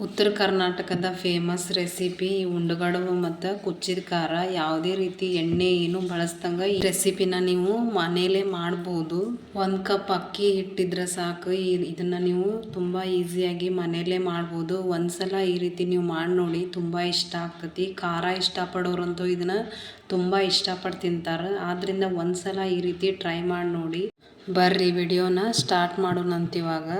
ಉತ್ತರ ಕರ್ನಾಟಕದ famous recipe ಈ ಮತ್ತು ಕುಚ್ಚಿದ ಖಾರ ಯಾವುದೇ ರೀತಿ ಎಣ್ಣೆ ಏನು ಬಳಸ್ದಂಗೆ ಈ ರೆಸಿಪಿನ ನೀವು ಮನೇಲೇ ಮಾಡ್ಬೋದು. ಒಂದು ಕಪ್ ಅಕ್ಕಿ ಹಿಟ್ಟಿದ್ರೆ ಸಾಕು. ಇದನ್ನು ನೀವು ತುಂಬ ಈಸಿಯಾಗಿ ಮನೇಲೇ ಮಾಡ್ಬೋದು. ಒಂದ್ಸಲ ಈ ರೀತಿ ನೀವು ಮಾಡಿ ನೋಡಿ ತುಂಬ ಇಷ್ಟ ಆಗ್ತತಿ. ಖಾರ ಇಷ್ಟಪಡೋರಂತೂ ಇದನ್ನು ತುಂಬ ಇಷ್ಟಪಟ್ಟು ತಿಂತಾರೆ. ಆದ್ದರಿಂದ ಒಂದ್ಸಲ ಈ ರೀತಿ ಟ್ರೈ ಮಾಡಿ ನೋಡಿ. ಬರ್ರಿ, ವಿಡಿಯೋನ ಸ್ಟಾರ್ಟ್ ಮಾಡೋಣಂತಿವಾಗ.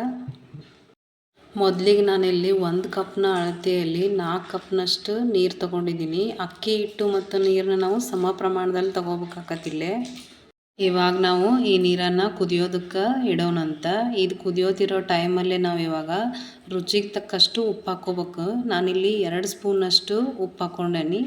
ಮೊದಲಿಗೆ ನಾನಿಲ್ಲಿ ಒಂದು ಕಪ್ನ ಅಳತೆಯಲ್ಲಿ ನಾಲ್ಕು ಕಪ್ನಷ್ಟು ನೀರು ತೊಗೊಂಡಿದ್ದೀನಿ. ಅಕ್ಕಿ ಹಿಟ್ಟು ಮತ್ತು ನೀರನ್ನ ನಾವು ಸಮ ಪ್ರಮಾಣದಲ್ಲಿ ತೊಗೋಬೇಕಾಕತ್ತಿಲ್ಲೇ. ಇವಾಗ ನಾವು ಈ ನೀರನ್ನು ಕುದಿಯೋದಕ್ಕೆ ಇಡೋಣಂತ. ಇದು ಕುದಿಯೋತಿರೋ ಟೈಮಲ್ಲೇ ನಾವು ಇವಾಗ ರುಚಿಗೆ ತಕ್ಕಷ್ಟು ಉಪ್ಪು ಹಾಕ್ಕೋಬೇಕು. ನಾನಿಲ್ಲಿ ಎರಡು ಸ್ಪೂನಷ್ಟು ಉಪ್ಪು ಹಾಕ್ಕೊಂಡೇನಿ.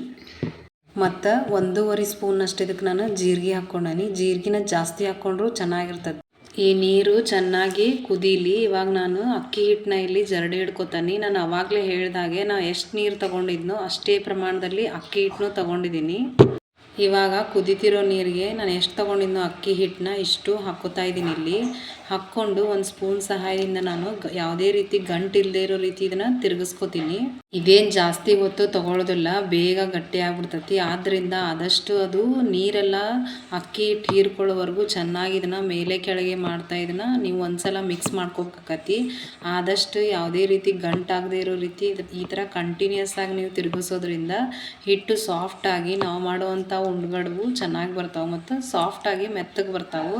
ಮತ್ತು ಒಂದೂವರೆ ಸ್ಪೂನಷ್ಟು ಇದಕ್ಕೆ ನಾನು ಜೀರಿಗೆ ಹಾಕ್ಕೊಂಡೇನಿ. ಜೀರಿಗೆನ ಜಾಸ್ತಿ ಹಾಕ್ಕೊಂಡ್ರು ಚೆನ್ನಾಗಿರ್ತದೆ. ಈ ನೀರು ಚೆನ್ನಾಗಿ ಕುದೀಲಿ. ಇವಾಗ ನಾನು ಅಕ್ಕಿ ಹಿಟ್ಟನ್ನ ಇಲ್ಲಿ ಜರಡಿ ಹಿಡ್ಕೊತಾನೆ. ನಾನು ಅವಾಗಲೇ ಹೇಳಿದಾಗೆ ನಾ ಎಷ್ಟು ನೀರು ತೊಗೊಂಡಿದ್ನೋ ಅಷ್ಟೇ ಪ್ರಮಾಣದಲ್ಲಿ ಅಕ್ಕಿ ಹಿಟ್ಟನ್ನೂ ತೊಗೊಂಡಿದ್ದೀನಿ ಇವಾಗ ಕುದಿತಿರೋ ನೀರಿಗೆ ನಾನು ಎಷ್ಟು ತೊಗೊಂಡಿದ್ನೋ ಅಕ್ಕಿ ಹಿಟ್ಟನ್ನ ಇಷ್ಟು ಹಾಕ್ಕೋತಾ ಇದ್ದೀನಿ ಇಲ್ಲಿ. ಹಾಕ್ಕೊಂಡು ಒಂದು ಸ್ಪೂನ್ ಸಹಾಯದಿಂದ ನಾನು ಯಾವುದೇ ರೀತಿ ಗಂಟು ಇಲ್ಲದೆ ಇರೋ ರೀತಿ ಇದನ್ನು ತಿರುಗಿಸ್ಕೋತೀನಿ. ಇದೇನು ಜಾಸ್ತಿ ಹೊತ್ತು ತೊಗೊಳೋದಿಲ್ಲ, ಬೇಗ ಗಟ್ಟಿ ಆಗ್ಬಿಡ್ತತಿ. ಆದ್ದರಿಂದ ಆದಷ್ಟು ಅದು ನೀರೆಲ್ಲ ಅಕ್ಕಿ ಹಿಟ್ಟು ಹೀರ್ಕೊಳ್ಳೋವರೆಗೂ ಚೆನ್ನಾಗಿ ಇದನ್ನು ಮೇಲೆ ಕೆಳಗೆ ಮಾಡ್ತಾ ಇದನ್ನು ನೀವು ಒಂದ್ಸಲ ಮಿಕ್ಸ್ ಮಾಡ್ಕೋಬೇಕತಿ ಆದಷ್ಟು ಯಾವುದೇ ರೀತಿ ಗಂಟಾಗದೇ ಇರೋ ರೀತಿ ಈ ಥರ ಕಂಟಿನ್ಯೂಸ್ ಆಗಿ ನೀವು ತಿರುಗಿಸೋದ್ರಿಂದ ಹಿಟ್ಟು ಸಾಫ್ಟಾಗಿ ನಾವು ಮಾಡುವಂಥ ಉಂಡ್ಗಡ್ಬು ಚೆನ್ನಾಗಿ ಬರ್ತಾವೆ ಮತ್ತು ಸಾಫ್ಟಾಗಿ ಮೆತ್ತಗೆ ಬರ್ತಾವೆ.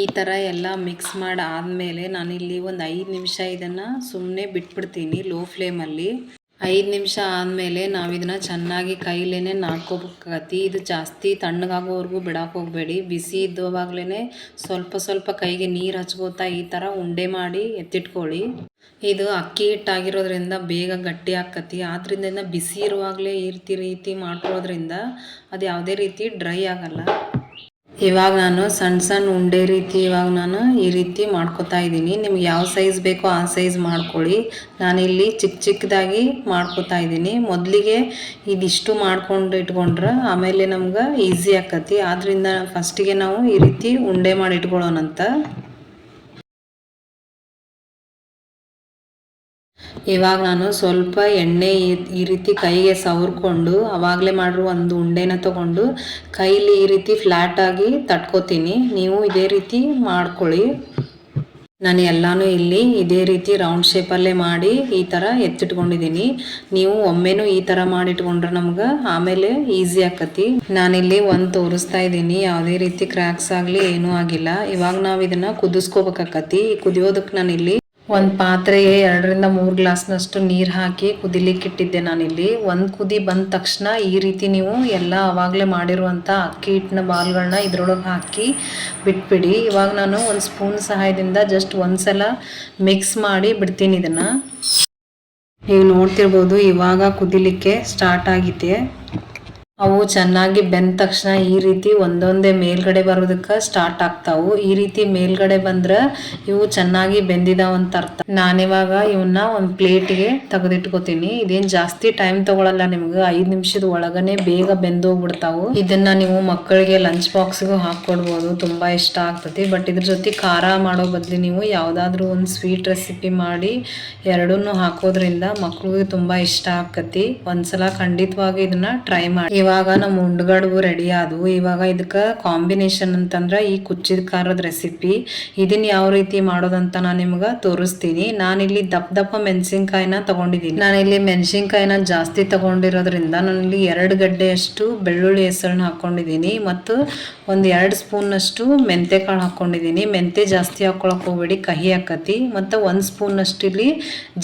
ಈ ಥರ ಎಲ್ಲ ಮಿಕ್ಸ್ ಮಾಡಿ ಆದಮೇಲೆ ನಾನಿಲ್ಲಿ ಒಂದು ಐದು ನಿಮಿಷ ಇದನ್ನು ಸುಮ್ಮನೆ ಬಿಟ್ಬಿಡ್ತೀನಿ ಲೋ ಫ್ಲೇಮಲ್ಲಿ ಐದು ನಿಮಿಷ ಆದಮೇಲೆ ನಾವು ಇದನ್ನು ಚೆನ್ನಾಗಿ ಕೈಲೇ ನಾದ್ಕೋಬೇಕಾಗತ್ತೆ ಇದು ಜಾಸ್ತಿ ತಣ್ಣಗಾಗೋವರೆಗೂ ಬಿಡಕ್ಕೆ ಹೋಗಬೇಡಿ. ಬಿಸಿ ಇದ್ದವಾಗಲೇ ಸ್ವಲ್ಪ ಸ್ವಲ್ಪ ಕೈಗೆ ನೀರು ಹಚ್ಕೋತಾ ಈ ಥರ ಉಂಡೆ ಮಾಡಿ ಎತ್ತಿಟ್ಕೊಳ್ಳಿ. ಇದು ಅಕ್ಕಿ ಹಿಟ್ಟಾಗಿರೋದ್ರಿಂದ ಬೇಗ ಗಟ್ಟಿ ಆಕತಿ ಆದ್ದರಿಂದ ಬಿಸಿ ಇರುವಾಗಲೇ ಈ ರೀತಿ ರೀತಿ ಮಾಡ್ಕೊಳ್ಳೋದ್ರಿಂದ ಅದು ಯಾವುದೇ ರೀತಿ ಡ್ರೈ ಆಗಲ್ಲ. ಇವಾಗ ನಾನು ಸಣ್ಣ ಸಣ್ಣ ಉಂಡೆ ರೀತಿ ಇವಾಗ ನಾನು ಈ ರೀತಿ ಮಾಡ್ಕೋತಾ ಇದ್ದೀನಿ. ನಿಮ್ಗೆ ಯಾವ ಸೈಜ್ ಬೇಕೋ ಆ ಸೈಜ್ ಮಾಡ್ಕೊಳ್ಳಿ. ನಾನಿಲ್ಲಿ ಚಿಕ್ಕ ಚಿಕ್ಕದಾಗಿ ಮಾಡ್ಕೋತಾ ಇದ್ದೀನಿ. ಮೊದಲಿಗೆ ಇದಿಷ್ಟು ಮಾಡ್ಕೊಂಡು ಇಟ್ಕೊಂಡ್ರೆ ಆಮೇಲೆ ನಮ್ಗೆ ಈಸಿ ಆಕತಿ. ಆದ್ದರಿಂದ ಫಸ್ಟಿಗೆ ನಾವು ಈ ರೀತಿ ಉಂಡೆ ಮಾಡಿ ಇಟ್ಕೊಳ್ಳೋಣಂತ. ಇವಾಗ ನಾನು ಸ್ವಲ್ಪ ಎಣ್ಣೆ ಈ ರೀತಿ ಕೈಗೆ ಸವರ್ಕೊಂಡು ಅವಾಗಲೇ ಮಾಡಿರೋ ಒಂದು ಉಂಡೆನ ತಗೊಂಡು ಕೈಲಿ ಈ ರೀತಿ ಫ್ಲ್ಯಾಟಾಗಿ ತಟ್ಕೋತೀನಿ. ನೀವು ಇದೇ ರೀತಿ ಮಾಡ್ಕೊಳ್ಳಿ. ನಾನು ಎಲ್ಲಾನು ಇಲ್ಲಿ ಇದೇ ರೀತಿ ರೌಂಡ್ ಶೇಪಲ್ಲೇ ಮಾಡಿ ಈ ಥರ ಎತ್ತಿಟ್ಕೊಂಡಿದ್ದೀನಿ. ನೀವು ಒಮ್ಮೆನೂ ಈ ಥರ ಮಾಡಿಟ್ಕೊಂಡ್ರೆ ನಮ್ಗೆ ಆಮೇಲೆ ಈಸಿ ಆಕತಿ. ನಾನಿಲ್ಲಿ ಒಂದು ತೋರಿಸ್ತಾ ಇದ್ದೀನಿ. ಯಾವುದೇ ರೀತಿ ಕ್ರ್ಯಾಕ್ಸ್ ಆಗಲಿ ಏನೂ ಆಗಿಲ್ಲ. ಇವಾಗ ನಾವು ಇದನ್ನು ಕುದಿಸ್ಕೋಬೇಕಾಕತಿ. ಕುದಿಯೋದಕ್ಕೆ ನಾನಿಲ್ಲಿ ಒಂದು ಪಾತ್ರೆಗೆ ಎರಡರಿಂದ ಮೂರು ಗ್ಲಾಸ್ನಷ್ಟು ನೀರು ಹಾಕಿ ಕುದಿಲಿಕ್ಕೆ ಇಟ್ಟಿದ್ದೆ ನಾನಿಲ್ಲಿ. ಒಂದು ಕುದಿ ಬಂದ ತಕ್ಷಣ ಈ ರೀತಿ ನೀವು ಎಲ್ಲ ಆವಾಗಲೇ ಮಾಡಿರುವಂಥ ಅಕ್ಕಿ ಹಿಟ್ಟಿನ ಬಾಲ್ಗಳನ್ನ ಇದ್ರೊಳಗೆ ಹಾಕಿ ಬಿಟ್ಬಿಡಿ. ಇವಾಗ ನಾನು ಒಂದು ಸ್ಪೂನ್ ಸಹಾಯದಿಂದ ಜಸ್ಟ್ ಒಂದು ಸಲ ಮಿಕ್ಸ್ ಮಾಡಿ ಬಿಡ್ತೀನಿ ಇದನ್ನು. ನೀವು ನೋಡ್ತಿರ್ಬೋದು ಇವಾಗ ಕುದಿಲಿಕ್ಕೆ ಸ್ಟಾರ್ಟ್ ಆಗಿದೆ ಅವು ಚೆನ್ನಾಗಿ ಬೆಂದ ತಕ್ಷಣ ಈ ರೀತಿ ಒಂದೊಂದೇ ಮೇಲ್ಗಡೆ ಬರೋದಕ್ಕೆ ಸ್ಟಾರ್ಟ್ ಆಗ್ತಾವು. ಈ ರೀತಿ ಮೇಲ್ಗಡೆ ಬಂದ್ರೆ ಇವು ಚೆನ್ನಾಗಿ ಬೆಂದಿದಾವ ಅಂತ ಅರ್ಥ. ನಾನಿವಾಗ ಇವನ್ನ ಒಂದು ಪ್ಲೇಟ್ಗೆ ತೆಗೆದಿಟ್ಕೋತೀನಿ. ಇದೇನ್ ಜಾಸ್ತಿ ಟೈಮ್ ತಗೊಳಲ್ಲ ನಿಮ್ಗೆ. ಐದು ನಿಮಿಷದ ಒಳಗನೆ ಬೇಗ ಬೆಂದೋಗ್ಬಿಡ್ತಾವು. ಇದನ್ನ ನೀವು ಮಕ್ಕಳಿಗೆ ಲಂಚ್ ಬಾಕ್ಸ್ಗೂ ಹಾಕೊಡ್ಬೋದು. ತುಂಬಾ ಇಷ್ಟ ಆಗ್ತತಿ. ಬಟ್ ಇದ್ರ ಜೊತೆ ಖಾರ ಮಾಡೋ ಬದ್ಲಿ ನೀವು ಯಾವ್ದಾದ್ರು ಒಂದು ಸ್ವೀಟ್ ರೆಸಿಪಿ ಮಾಡಿ ಎರಡನ್ನೂ ಹಾಕೋದ್ರಿಂದ ಮಕ್ಕಳಿಗೆ ತುಂಬಾ ಇಷ್ಟ ಆಗ್ತತಿ. ಒಂದ್ಸಲ ಖಂಡಿತವಾಗಿ ಇದನ್ನ ಟ್ರೈ ಮಾಡಿ. ಇವಾಗ ನಮ್ಮ ಉಂಡ್ಗಡವು ರೆಡಿ ಆದವು. ಇವಾಗ ಇದಕ್ಕೆ ಕಾಂಬಿನೇಷನ್ ಅಂತಂದ್ರೆ ಈ ಕುಚ್ಚಿದ ಖಾರದ ರೆಸಿಪಿ ಇದನ್ನ ಯಾವ ರೀತಿ ಮಾಡೋದಂತ ನಾನು ನಿಮ್ಗೆ ತೋರಿಸ್ತೀನಿ. ನಾನಿಲ್ಲಿ ದಪ್ಪ ದಪ್ಪ ಮೆಣಸಿನ್ಕಾಯಿನ ತಗೊಂಡಿದ್ದೀನಿ ನಾನಿಲ್ಲಿ ಮೆಣಸಿನ್ಕಾಯಿನ ಜಾಸ್ತಿ ತಗೊಂಡಿರೋದ್ರಿಂದ ನಾನಿಲ್ಲಿ ಎರಡು ಗಡ್ಡೆಯಷ್ಟು ಬೆಳ್ಳುಳ್ಳಿ ಹೆಸರನ್ನ ಹಾಕೊಂಡಿದ್ದೀನಿ ಮತ್ತು ಒಂದು ಎರಡು ಸ್ಪೂನಷ್ಟು ಮೆಂತೆ ಕಾಳು ಹಾಕ್ಕೊಂಡಿದ್ದೀನಿ ಮೆಂತೆ ಜಾಸ್ತಿ ಹಾಕೊಳಕ್ಕೆ ಹೋಗ್ಬೇಡಿ, ಕಹಿ ಹಾಕತಿ. ಮತ್ತು ಒಂದು ಸ್ಪೂನಷ್ಟು ಇಲ್ಲಿ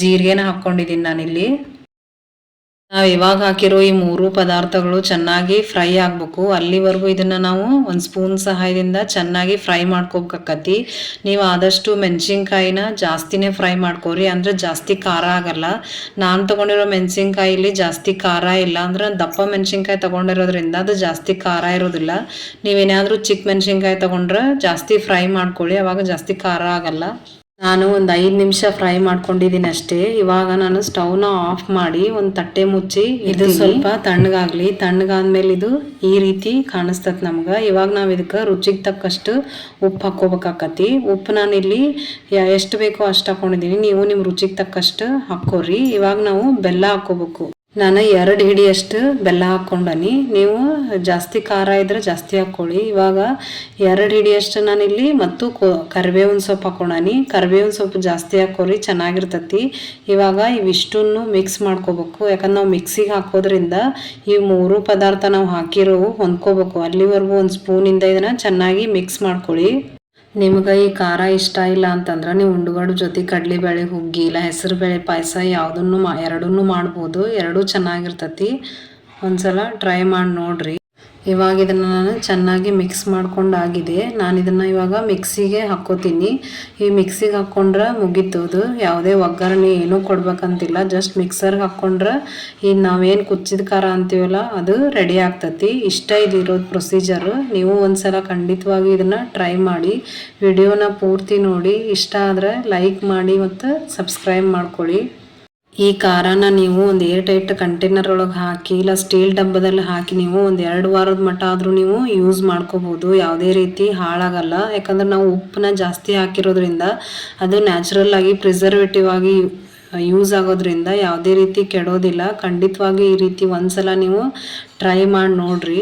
ಜೀರಿಗೆನ ಹಾಕ್ಕೊಂಡಿದ್ದೀನಿ ನಾನಿಲ್ಲಿ. ನಾವು ಇವಾಗ ಹಾಕಿರೋ ಈ ಮೂರು ಪದಾರ್ಥಗಳು ಚೆನ್ನಾಗಿ ಫ್ರೈ ಆಗಬೇಕು. ಅಲ್ಲಿವರೆಗೂ ಇದನ್ನು ನಾವು ಒಂದು ಸ್ಪೂನ್ ಸಹಾಯದಿಂದ ಚೆನ್ನಾಗಿ ಫ್ರೈ ಮಾಡ್ಕೋಬೇಕತ್ತಿ ನೀವು ಆದಷ್ಟು ಮೆಣಸಿನ್ಕಾಯಿನ ಜಾಸ್ತಿನೇ ಫ್ರೈ ಮಾಡ್ಕೋರಿ. ಅಂದರೆ ಜಾಸ್ತಿ ಖಾರ ಆಗಲ್ಲ. ನಾನು ತಗೊಂಡಿರೋ ಮೆಣಸಿನ್ಕಾಯಿಲಿ ಜಾಸ್ತಿ ಖಾರ ಇಲ್ಲ. ಅಂದ್ರೆ ದಪ್ಪ ಮೆಣಸಿನ್ಕಾಯಿ ತಗೊಂಡಿರೋದ್ರಿಂದ ಅದು ಜಾಸ್ತಿ ಖಾರ ಇರೋದಿಲ್ಲ. ನೀವೇನಾದರೂ ಚಿಕ್ಕ ಮೆಣಸಿನ್ಕಾಯಿ ತಗೊಂಡ್ರೆ ಜಾಸ್ತಿ ಫ್ರೈ ಮಾಡ್ಕೊಳ್ಳಿ ಅವಾಗ ಜಾಸ್ತಿ ಖಾರ ಆಗಲ್ಲ. ನಾನು ಒಂದು ಐದು ನಿಮಿಷ ಫ್ರೈ ಮಾಡ್ಕೊಂಡಿದ್ದೀನಿ ಅಷ್ಟೇ. ಇವಾಗ ನಾನು ಸ್ಟವ್ನ ಆಫ್ ಮಾಡಿ ಒಂದು ತಟ್ಟೆ ಮುಚ್ಚಿ ಇದು ಸ್ವಲ್ಪ ತಣ್ಣಗಾಗ್ಲಿ. ತಣ್ಣಗಾದ್ಮೇಲೆ ಇದು ಈ ರೀತಿ ಕಾಣಿಸ್ತದೆ ನಮ್ಗೆ. ಇವಾಗ ನಾವು ಇದಕ್ಕೆ ರುಚಿಗೆ ತಕ್ಕಷ್ಟು ಉಪ್ಪು ಹಾಕ್ಕೋಬೇಕಾಕತಿ. ಉಪ್ಪು ನಾನು ಇಲ್ಲಿ ಎಷ್ಟು ಬೇಕೋ ಅಷ್ಟು ಹಾಕೊಂಡಿದ್ದೀನಿ ನೀವು ನಿಮ್ಮ ರುಚಿಗೆ ತಕ್ಕಷ್ಟು ಹಾಕೋರಿ ಇವಾಗ ನಾವು ಬೆಲ್ಲ ಹಾಕ್ಕೋಬೇಕು. ನಾನು ಎರಡು ಹಿಡಿಯಷ್ಟು ಬೆಲ್ಲ ಹಾಕ್ಕೊಂಡನಿ. ನೀವು ಜಾಸ್ತಿ ಖಾರ ಇದ್ರೆ ಜಾಸ್ತಿ ಹಾಕ್ಕೊಳ್ಳಿ. ಇವಾಗ ಎರಡು ಹಿಡಿಯಷ್ಟು ನಾನಿಲ್ಲಿ ಮತ್ತು ಕೊ, ಕರಿಬೇವಿನ ಸೊಪ್ಪು ಹಾಕ್ಕೊಂಡನಿ. ಕರಿಬೇವಿನ ಸೊಪ್ಪು ಜಾಸ್ತಿ ಹಾಕ್ಕೊರಿ, ಚೆನ್ನಾಗಿರ್ತತಿ. ಇವಾಗ ಇವಿಷ್ಟನ್ನು ಮಿಕ್ಸ್ ಮಾಡ್ಕೋಬೇಕು. ಯಾಕಂದ್ರೆ ನಾವು ಮಿಕ್ಸಿಗೆ ಹಾಕೋದ್ರಿಂದ ಈ ಮೂರು ಪದಾರ್ಥ ನಾವು ಹಾಕಿರೋ ಹೊಂದ್ಕೋಬೇಕು. ಅಲ್ಲಿವರೆಗೂ ಒಂದು ಸ್ಪೂನಿಂದ ಇದನ್ನು ಚೆನ್ನಾಗಿ ಮಿಕ್ಸ್ ಮಾಡ್ಕೊಳ್ಳಿ. ನಿಮ್ಗೆ ಈ ಖಾರ ಇಷ್ಟ ಇಲ್ಲ ಅಂತಂದ್ರೆ ನೀವು ಉಂಡುಗಡ್ಡು ಜೊತೆ ಕಡಲೆಬೇಳೆ ಹುಗ್ಗಿ ಇಲ್ಲ ಹೆಸರು ಬೇಳೆ ಪಾಯಸ ಯಾವುದನ್ನು ಮಾ ಎರಡನ್ನೂ ಮಾಡ್ಬೋದು. ಎರಡೂ ಚೆನ್ನಾಗಿರ್ತತಿ. ಒಂದ್ಸಲ ಟ್ರೈ ಮಾಡಿ ನೋಡ್ರಿ. ಇವಾಗ ಇದನ್ನು ನಾನು ಚೆನ್ನಾಗಿ ಮಿಕ್ಸ್ ಮಾಡ್ಕೊಂಡಾಗಿದೆ. ನಾನು ಇದನ್ನು ಇವಾಗ ಮಿಕ್ಸಿಗೆ ಹಾಕ್ಕೋತೀನಿ. ಈ ಮಿಕ್ಸಿಗೆ ಹಾಕ್ಕೊಂಡ್ರೆ ಮುಗೀತದು ಯಾವುದೇ ಒಗ್ಗರಣೆ ಏನೂ ಕೊಡ್ಬೇಕಂತಿಲ್ಲ. ಜಸ್ಟ್ ಮಿಕ್ಸರ್ಗೆ ಹಾಕ್ಕೊಂಡ್ರೆ ಈ ನಾವೇನು ಕುಚ್ಚಿದ ಖಾರ ಅಂತೀವಲ್ಲ, ಅದು ರೆಡಿ ಆಗ್ತತಿ. ಇಷ್ಟ ಇದಿರೋ ಪ್ರೊಸೀಜರು ನೀವು ಒಂದ್ಸಲ ಖಂಡಿತವಾಗಿ ಇದನ್ನು ಟ್ರೈ ಮಾಡಿ, ವಿಡಿಯೋನ ಪೂರ್ತಿ ನೋಡಿ. ಇಷ್ಟ ಆದರೆ ಲೈಕ್ ಮಾಡಿ ಮತ್ತು ಸಬ್ಸ್ಕ್ರೈಬ್ ಮಾಡ್ಕೊಳ್ಳಿ. ಈ ಖಾರನ ನೀವು ಒಂದು ಏರ್ ಟೈಟ್ ಕಂಟೈನರ್ ಒಳಗೆ ಹಾಕಿ, ಇಲ್ಲ ಸ್ಟೀಲ್ ಡಬ್ಬದಲ್ಲಿ ಹಾಕಿ ನೀವು ಒಂದು ಎರಡು ವಾರದ ಮಟ್ಟ ಆದರೂ ನೀವು ಯೂಸ್ ಮಾಡ್ಕೋಬೋದು. ಯಾವುದೇ ರೀತಿ ಹಾಳಾಗಲ್ಲ. ಯಾಕಂದ್ರೆ ನಾವು ಉಪ್ಪನ್ನ ಜಾಸ್ತಿ ಹಾಕಿರೋದ್ರಿಂದ ಅದು ನ್ಯಾಚುರಲ್ ಆಗಿ ಪ್ರಿಸರ್ವೇಟಿವ್ ಆಗಿ ಯೂಸ್ ಆಗೋದ್ರಿಂದ ಯಾವುದೇ ರೀತಿ ಕೆಡೋದಿಲ್ಲ. ಖಂಡಿತವಾಗಿ ಈ ರೀತಿ ಒಂದ್ಸಲ ನೀವು ಟ್ರೈ ಮಾಡಿ ನೋಡ್ರಿ.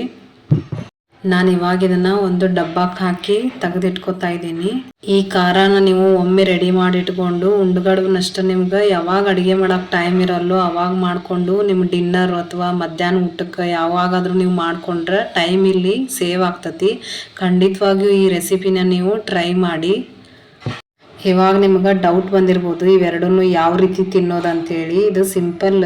ನಾನು ಇವಾಗ ಇದನ್ನ ಒಂದು ಡಬ್ಬಕ್ಕೆ ಹಾಕಿ ತೆಗೆದಿಟ್ಕೋತಾ ಇದ್ದೀನಿ. ಈ ಖಾರನ ನೀವು ಒಮ್ಮೆ ರೆಡಿ ಮಾಡಿ ಇಟ್ಕೊಂಡು ಉಂಡುಗಡವನ್ನಷ್ಟು ನಿಮ್ಗೆ ಯಾವಾಗ ಅಡುಗೆ ಮಾಡೋಕೆ ಟೈಮ್ ಇರಲ್ಲೋ ಅವಾಗ ಮಾಡಿಕೊಂಡು ನಿಮ್ಮ ಡಿನ್ನರ್ ಅಥವಾ ಮಧ್ಯಾಹ್ನ ಊಟಕ್ಕೆ ಯಾವಾಗಾದರೂ ನೀವು ಮಾಡಿಕೊಂಡ್ರೆ ಟೈಮ್ ಇಲ್ಲಿ ಸೇವ್ ಆಗ್ತತಿ. ಖಂಡಿತವಾಗಿಯೂ ಈ ರೆಸಿಪಿನ ನೀವು ಟ್ರೈ ಮಾಡಿ. ಇವಾಗ ನಿಮ್ಗೆ ಡೌಟ್ ಬಂದಿರ್ಬೋದು, ಇವೆರಡನ್ನು ಯಾವ ರೀತಿ ತಿನ್ನೋದು ಅಂತೇಳಿ. ಇದು ಸಿಂಪಲ್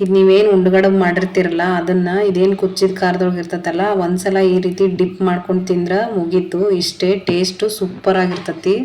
ಇದು ನೀವೇನು ಉಂಡುಗಡೆ ಮಾಡಿರ್ತೀರಲ್ಲ, ಅದನ್ನು ಇದೇನು ಕುಚ್ಚಿದ ಖಾರದೊಳಗೆ ಇರ್ತೈತಲ್ಲ, ಒಂದ್ಸಲ ಈ ರೀತಿ ಡಿಪ್ ಮಾಡ್ಕೊಂಡು ತಿಂದ್ರೆ ಮುಗೀತು. ಇಷ್ಟೇ ಟೇಸ್ಟು ಸೂಪರ್ ಆಗಿರ್ತತಿ